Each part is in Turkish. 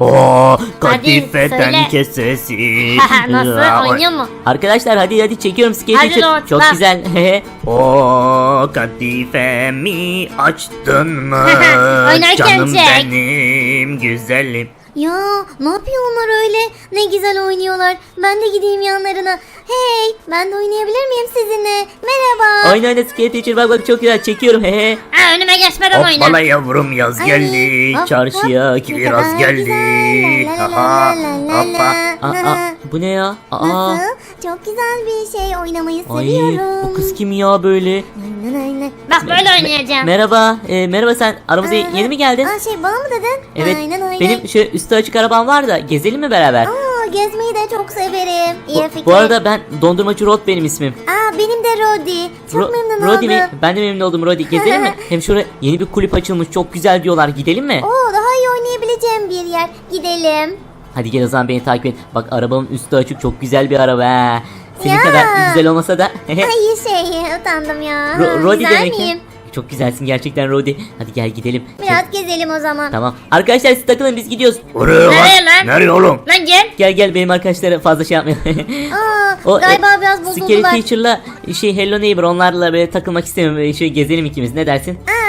Oo, söyle. katifeden kesesi. Nasıl oynuyor mu? Arkadaşlar hadi hadi çekiyorum skate Hadi. Lord, Çok bak. güzel. O katifemi açtın mı? Oynarken Canım çek. benim güzelim. Ya ne yapıyor onlar öyle? Ne güzel oynuyorlar. Ben de gideyim yanlarına. Hey ben de oynayabilir miyim sizinle? Merhaba. oyna oyna skate teacher bak bak çok güzel çekiyorum. Hehe. Ha, önüme geçmeden oyna. Hoppala yavrum yaz Ay, geldi. hop, Çarşıya hop, ne kiraz kadar geldi. güzel. Aha, hoppa. Aa, aa, bu ne ya? Aa. Nasıl? Çok güzel bir şey oynamayı Ay seviyorum. bu kız kim ya böyle? Bak böyle oynayacağım. Merhaba. e, merhaba sen aramıza Aa, yeni mi geldin? Aa şey bana mı dedin? Evet. Aynen aynen. Benim şu üstü açık arabam var da gezelim mi beraber? Aa, gezmeyi de çok severim. İyi Bu, fikir. bu arada ben dondurmacı Rod benim ismim. Aa benim de Rodi. Çok Ro- memnun Rodi oldum. mi? Ben de memnun oldum Rodi. Gezelim mi? Hem şuraya yeni bir kulüp açılmış. Çok güzel diyorlar. Gidelim mi? Oo bir yer. Gidelim. Hadi gel o zaman beni takip et. Bak arabamın üstü açık. Çok güzel bir araba. ha. Senin Ya. kadar güzel olmasa da. Ay şey utandım ya. Ro- Rodi Güzel demek miyim? mi? Çok güzelsin gerçekten Rodi. Hadi gel gidelim. Biraz gezelim o zaman. Tamam. Arkadaşlar siz takılın biz gidiyoruz. Oraya Nereye lan? Nereye oğlum? Lan gel. Gel gel benim arkadaşlara fazla şey yapmayalım. Aa, galiba e, biraz Scary bozuldular. Teacher'la şey Hello Neighbor onlarla böyle takılmak istemiyorum. Böyle Şöyle gezelim ikimiz ne dersin? Aa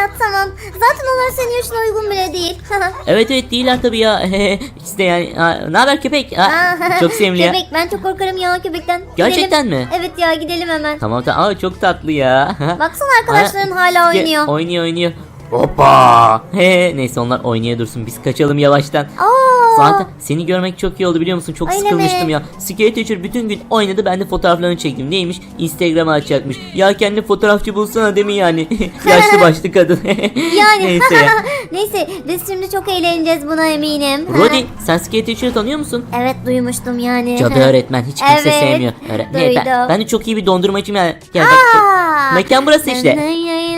tamam. Zaten onlar senin yaşına uygun bile değil. Evet evet değiller tabii ya. De yani. Ne haber köpek? Aa, çok sevimli ya. Köpek ben çok korkarım ya köpekten. Gerçekten Gidelim. mi? Evet ya gidelim hemen. Tamam tamam. Aa, çok tatlı ya. Baksana arkadaşların Aa, hala oynuyor. Oynuyor oynuyor. Hoppa. He, neyse onlar oynaya dursun. Biz kaçalım yavaştan. Aa, Zaten seni görmek çok iyi oldu biliyor musun? Çok Öyle sıkılmıştım mi? ya. Skate Teacher bütün gün oynadı. Ben de fotoğraflarını çektim. Neymiş? Instagram'a açacakmış. Ya kendi fotoğrafçı bulsana değil mi yani? Yaşlı başlı kadın. yani neyse ya. neyse biz şimdi çok eğleneceğiz buna eminim. Rodi sen Skate Teacher'ı tanıyor musun? Evet duymuştum yani. Cadı öğretmen hiç kimse Evet, sevmiyor. Öğretmen. duydum. Ben, ben de çok iyi bir dondurmacıyım yani. Gel bak. Aa! Mekan burası işte.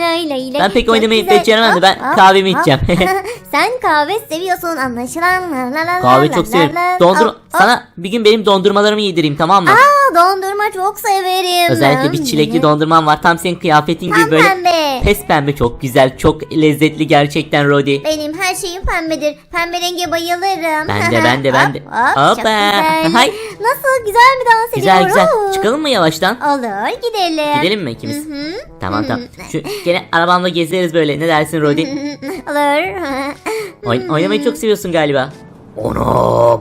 Lay lay lay lay lay. Ben pek Çok oynamayı güzel. beceremem de ben Hop, hop, kahvemi hop. içeceğim. Sen kahve seviyorsun anlaşılan. La la la Kahve la çok la severim. la. Dondur Hop, hop. sana bir gün benim dondurmalarımı yedireyim tamam mı? Aa dondurma çok severim. Özellikle bir çilekli dondurma. dondurmam var. Tam senin kıyafetin gibi Tam böyle pembe. pes pembe çok güzel, çok lezzetli gerçekten Rodi. Benim her şeyim pembedir. Pembe renge bayılırım. Ben de, ben de, ben de. Hop, hop, çok Hoppa. güzel. Hay. Nasıl güzel mi dans Güzel ediyorum? güzel. Çıkalım mı yavaştan? Olur gidelim. Gidelim mi ikimiz? Hı hı. Tamam tamam. Şu gene arabamla gezeriz böyle. Ne dersin Rodi? Olur. Oyn- oynamayı çok seviyorsun galiba. Ona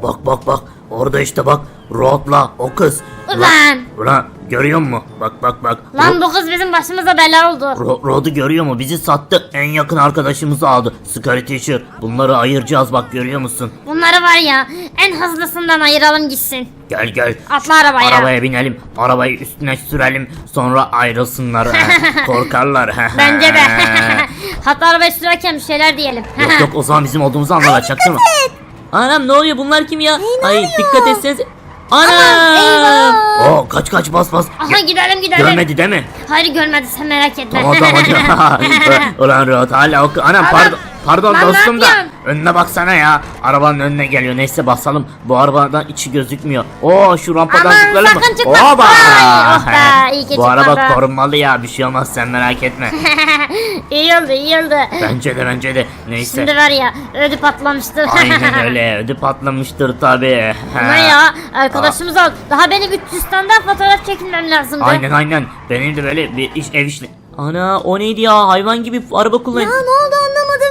bak bak bak. Orada işte bak. Rodla o kız. Ulan. Ulan görüyor musun? Bak bak bak. Lan bu kız bizim başımıza bela oldu. Ro- Rod'u görüyor mu? Bizi sattı. En yakın arkadaşımızı aldı. Scary Teacher. Bunları ayıracağız bak görüyor musun? Bunları var ya en hızlısından ayıralım gitsin. Gel gel. Atla arabaya. Arabaya binelim. Arabayı üstüne sürelim. Sonra ayrılsınlar. Korkarlar. Bence de. Hatta arabayı sürerken bir şeyler diyelim. yok yok o zaman bizim olduğumuzu anlarlar. Çaktırma. Anam ne oluyor bunlar kim ya? ne Ay oluyor? dikkat etsenize. Anam. Eyvah. Oo kaç kaç bas bas. Aha gidelim gidelim. Görmedi değil mi? Hayır görmedi sen merak etme. Tamam tamam hadi. Ulan Rod hala o... Anam pardon. Pardon Lan ne dostum da yapıyorsun? önüne baksana ya. Arabanın önüne geliyor. Neyse basalım. Bu arabadan içi gözükmüyor. Oo şu rampadan Aman, zıplayalım mı? sakın çıkma. Oba! Ay, oh be, iyi ki Bu araba çıkmadı. korunmalı ya. Bir şey olmaz sen merak etme. iyi oldu iyi oldu. bence de bence de. Neyse. Şimdi var ya ödü patlamıştır. Aynen öyle. Ödü patlamıştır tabi. Ama ya arkadaşımız al. Daha benim 300 tane daha fotoğraf çekilmem lazımdı. Aynen aynen. Benim de böyle bir iş ev işle. Ana o neydi ya? Hayvan gibi araba kullanıyor. Ya ne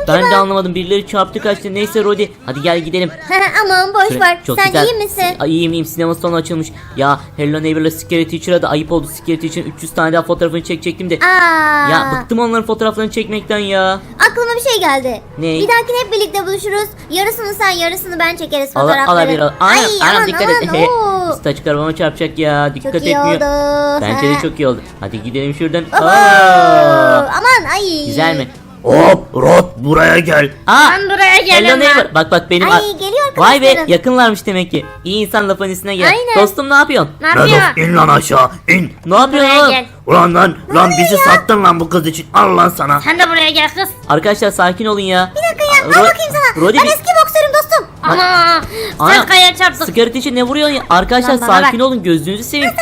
Ben ben. de anlamadım. Birileri çarptı kaçtı. Neyse Rodi. Hadi gel gidelim. Aman boş Şöyle- ver. çok Sen güzel. iyi misin? Ay, iyiyim iyiyim. Sinema salonu açılmış. Ya Hello Neighbor'la Scary Teacher'a da ayıp oldu. Scary Teacher'ın 300 tane daha fotoğrafını çekecektim de. Aa. Ya bıktım onların fotoğraflarını çekmekten ya. Aklıma bir şey geldi. Ne? Bir dahakine hep birlikte buluşuruz. Yarısını sen yarısını ben çekeriz fotoğrafları. al bir al. Ay Anam, anam aman dikkat aman. et. açık arabama çarpacak ya. Dikkat Çok iyi etmiyor. oldu. Bence de çok iyi oldu. Hadi gidelim şuradan. Aa! Aman ay. Güzel mi? Hop Rod buraya gel. Aa! Ben buraya Hello Neighbor. Bak bak benim. Ay, geliyor Vay be arkadaşlarım. yakınlarmış demek ki. İyi insan lafın üstüne gel. Aynen. Dostum ne yapıyorsun? Ne yapıyor? Vedat in lan aşağı in. Ne yapıyorsun Buraya oğlum? gel. Ulan lan lan bizi sattın lan bu kız için. Al lan sana. Sen de buraya gel kız. Arkadaşlar sakin olun ya. Bir dakika ya. Ro- Al bakayım sana. Rodi ben bir- eski boksörüm dostum. Ama Ana, sen kaya çarptık. Sigara için ne vuruyorsun ya? Arkadaşlar Lan bana sakin bak. olun gözünüzü seveyim.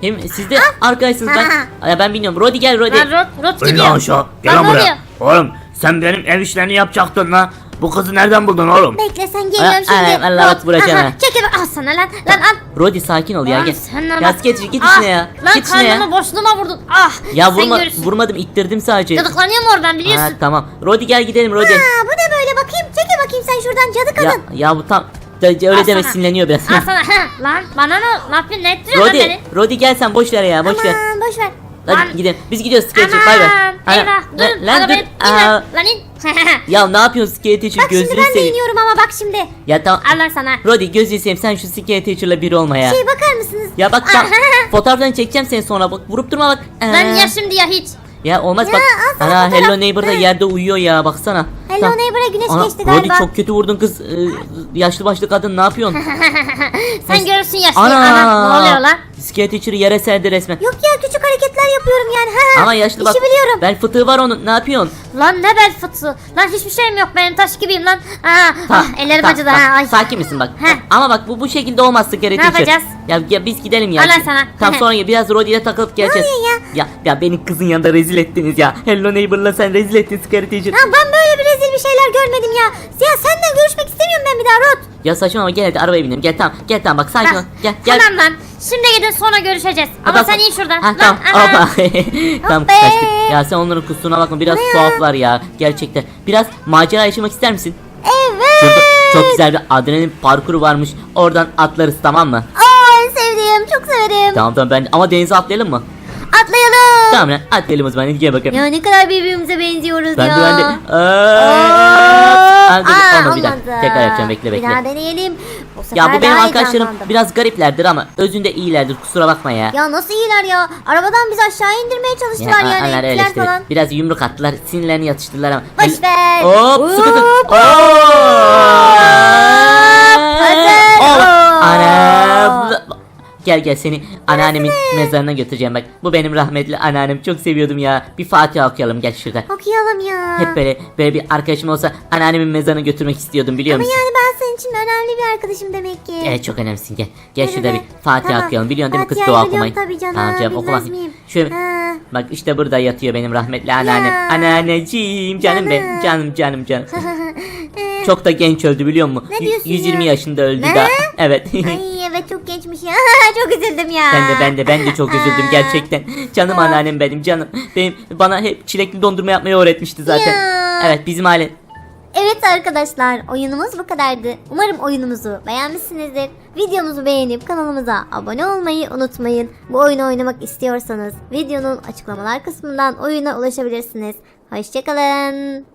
Hem siz de arkadaşsınız ben. Ha. Ya ben bilmiyorum. Rodi gel Rodi. Lan rot rot İn lan gidiyor. aşağı. Gel Lan lan ne buraya. oluyor? Oğlum sen benim ev işlerini yapacaktın lan. Bu kızı nereden buldun oğlum? Bekle sen geliyorum Aa, şimdi. Allah Hop, bak bırakacağım aha, ha. Çekil al sana lan lan al. Rodi sakin ol ya Lan gel. sen ne Ya bak- git Ah, içine ya. Lan Git içine ya. karnımı boşluğuma vurdun. Ah. Ya sen vurma, görürsün. vurmadım ittirdim sadece. Gıdıklanıyorum oradan Ha, biliyorsun. tamam. Rodi gel gidelim Rodi. Aa, bu ne böyle bakayım çekil bakayım sen şuradan cadı Ya, kadın. ya bu tam öyle Al deme sana. sinirleniyor biraz. Al sana. Lan bana ne? Yapıyorsun? Ne ettiriyorsun lan Rodi, beni? Rodi gel sen boş ver ya boş ver. Aman boş ver. Hadi Lan- gidelim. Biz gidiyoruz Sketcher bay bay. Eyvah. Dur. lan dur. Aa, lan. Lan in. Ya ne yapıyorsun Sketcher Bak şimdi ben de iniyorum ama bak şimdi. Ya tamam. Al lan sana. Rodi gözünü seveyim sen şu Sketcher'la bir olma ya. Şey bakar mısınız? Ya bak tam fotoğraflarını çekeceğim seni sonra bak vurup durma bak. Lan ya şimdi ya hiç. Ya olmaz Ya, bak. Ana fotoğraf. Hello Neighbor da yerde uyuyor ya baksana. Hello Tamam. Neighbor'a güneş Ana, geçti Rodi galiba. çok kötü vurdun kız. Ee, yaşlı başlı kadın ne yapıyorsun? Sen görürsün yaşlı. Ana. Ana. Ne oluyor lan? Sketcher'ı yere serdi resmen. Yok ya yapıyorum yani. Ha, Ama yaşlı bak. İşi biliyorum. Bel fıtığı var onun. Ne yapıyorsun? Lan ne bel fıtığı. Lan hiçbir şeyim yok benim taş gibiyim lan. Aa, ah, ellerim Tamam, acıdı ha. Ay. Sakin misin bak. Heh. Ama bak bu bu şekilde olmaz Scary Teacher. yapacağız? Ya, ya biz gidelim ya. Al lan sana. Tam sonra biraz Rodi'ye takılıp geleceğiz. oluyor ya? Ya beni kızın yanında rezil ettiniz ya. Hello Neighbor'la sen rezil ettin Scary Teacher. Ha, ben böyle bir rezil bir şeyler görmedim ya. Ya senden görüşmek istemiyorum ben bir daha Rod. Ya saçmalama gel hadi arabaya binelim. Gel tamam gel tamam bak sakin ol. Gel gel. Tamam lan. Şimdi gidin sonra görüşeceğiz. Ama Bak, sen in şuradan. Ha, lan, tamam. ana. Hoppa. tamam kaçtık. Ya sen onların kusuruna bakma. Biraz tuhaflar ya. Gerçekten. Biraz macera yaşamak ister misin? Evet. Şurada çok güzel bir adrenalin parkuru varmış. Oradan atlarız tamam mı? Aa sevdiğim çok severim. Tamam tamam ben ama denize atlayalım mı? Atlayalım. Tamam lan atlayalım o zaman. Gel bakalım. Ya ne kadar birbirimize benziyoruz Ben ya. de ben de. Aa, Aa, aa, bir olmadı. Tekrar yapacağım bekle Bir daha bekle. deneyelim. Bu sefer Ya bu benim arkadaşlarım biraz gariplerdir ama özünde iyilerdir kusura bakma ya. Ya nasıl iyiler ya? Arabadan bizi aşağı indirmeye çalıştılar yani. onlar öyle işte. falan. Biraz yumruk attılar, sinirlerini yatıştırdılar ama. Boş ver. Hop, sıkı tut. Hop. Ana. Gel gel seni anneannemin mezarına götüreceğim bak. Bu benim rahmetli anneannem çok seviyordum ya. Bir Fatiha okuyalım gel şurada. Okuyalım ya. Hep böyle böyle bir arkadaşım olsa anneannemin mezarına götürmek istiyordum biliyor Ama musun? yani ben senin için önemli bir arkadaşım demek ki. Evet çok önemlisin gel. Gel şurada bir Fatiha Tamam. okuyalım. Biliyorsun değil mi kız Fatiha'yı dua biliyorum okumayı? tabii canım, bilmez miyim? Şöyle Ha. bak işte burada yatıyor benim rahmetli anneannem. Ya. Anneanneciğim canım benim Canım. canım canım canım. Çok da genç öldü biliyor musun? Ne diyorsun 120 ya? yaşında öldü Ne? da. Evet. Ay evet çok geçmiş ya. çok üzüldüm ya. ben de ben de ben de çok üzüldüm gerçekten. Canım anneannem benim canım. Benim bana hep çilekli dondurma yapmayı öğretmişti zaten. Ya. Evet bizim aile. Evet arkadaşlar oyunumuz bu kadardı. Umarım oyunumuzu beğenmişsinizdir. Videomuzu beğenip kanalımıza abone olmayı unutmayın. Bu oyunu oynamak istiyorsanız videonun açıklamalar kısmından oyuna ulaşabilirsiniz. Hoşçakalın.